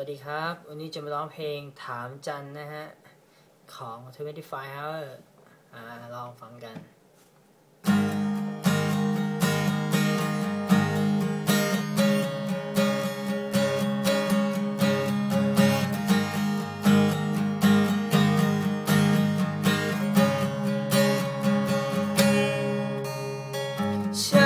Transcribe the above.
วัสดีครับ วันนี้จะมาร้องเพลงถามจันนะฮะ ของ 25 Hour อ่า ลองฟังกันข้า